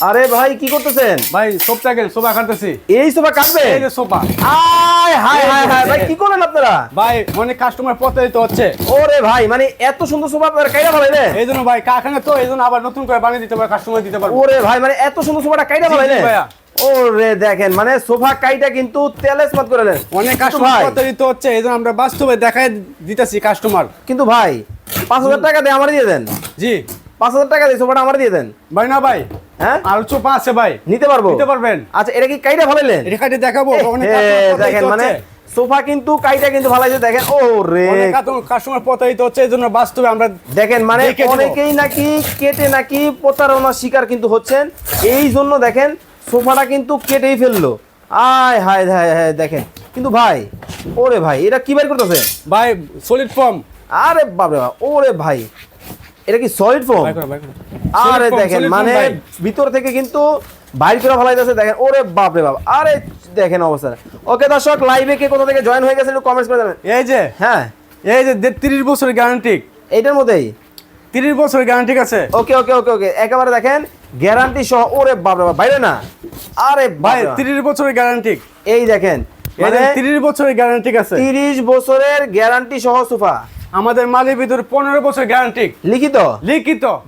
আরে ভাই কি করতেছেন? ভাই সোপ থাকেন সোফা কাটতেছি এই সোফা কাটবে এই যে সোফা আয় হায় হায় হায় ভাই কি করলেন আপনারা? ভাই অনেক কাস্টমার প্রতারিত হচ্ছে। ওরে ভাই মানে এত সুন্দর সোফা আপনারা কাইরা ফেলাইলেন? এই জন্য ভাই কারখানা তো এই জন্য আবার নতুন করে বানিয়ে দিতে পারে কাস্টমার দিতে পারব। ওরে ভাই মানে এত সুন্দর সোফাটা কাইরা ফেলাইলেন? ভাইয়া। ওরে দেখেন মানে সোফা কাইটা কিন্তু তেলে স্মাত করে নেন। অনেক কাস্টমার প্রতারিত হচ্ছে এই জন্য আমরা বাস্তবে দেখাই দিতেছি কাস্টমার কিন্তু ভাই পাঁচ হাজার টাকা দিয়ে আমার দিয়ে দেন। জি। পাঁচ হাজার টাকা দিয়ে সোফাটা আমার দিয়ে দেন। ভাই না ভাই হ্যাঁ? আর চোপা আছে ভাই। নিতে পারব? নিতে পারবেন। আচ্ছা এটা কি কাইটা ফেলাইলেন এটা কাটে দেখাবো দেখেন মানে সোফা কিন্তু কাইটা কিন্তু ভালাইছে দেখেন ও রে। কাস্টমার প্রতারিত হচ্ছে এই জন্য বাস্তবে আমরা দেখেন মানে অনেকেই নাকি কেটে নাকি প্রতারণার শিকার কিন্তু হচ্ছেন। এই জন্য দেখেন সোফাটা কিন্তু কেটেই ফেলল। আয় হায় হায় হায় দেখেন। কিন্তু ভাই ওরে ভাই এটা কি বের করতেছে ভাই সলিড ফর্ম আরে বাপরে বাপ ওরে ভাই। এটা কি সলিড ফোম করো আরে দেখেন মানে ভিতর থেকে কিন্তু বাইর করে ফেলাইতেছে দেখেন ওরে বাপরে বাপ। আরে দেখেন অবস্থা। ওকে দর্শক লাইভে কে কোথা থেকে জয়েন হয়ে গেছে একটু কমেন্টস করে দেবেন এই যে হ্যাঁ। এই যে তিরিশ বছরের গ্যারান্টি এইটার মধ্যেই? তিরিশ বছরের গ্যারান্টি আছে। ওকে ওকে ওকে ওকে একেবারে দেখেন গ্যারান্টি সহ ওরে বাপরে বাপ বাইরে না। আরে ভাই ভাই তিরিশ বছরের গ্যারান্টি এই দেখেন মানে তিরিশ বছরের গ্যারান্টি আছে। তিরিশ বছরের গ্যারান্টি সহ সোফা। আমাদের মালের ভিতরে পনেরো বছর গ্যারান্টি লিখিত? লিখিত।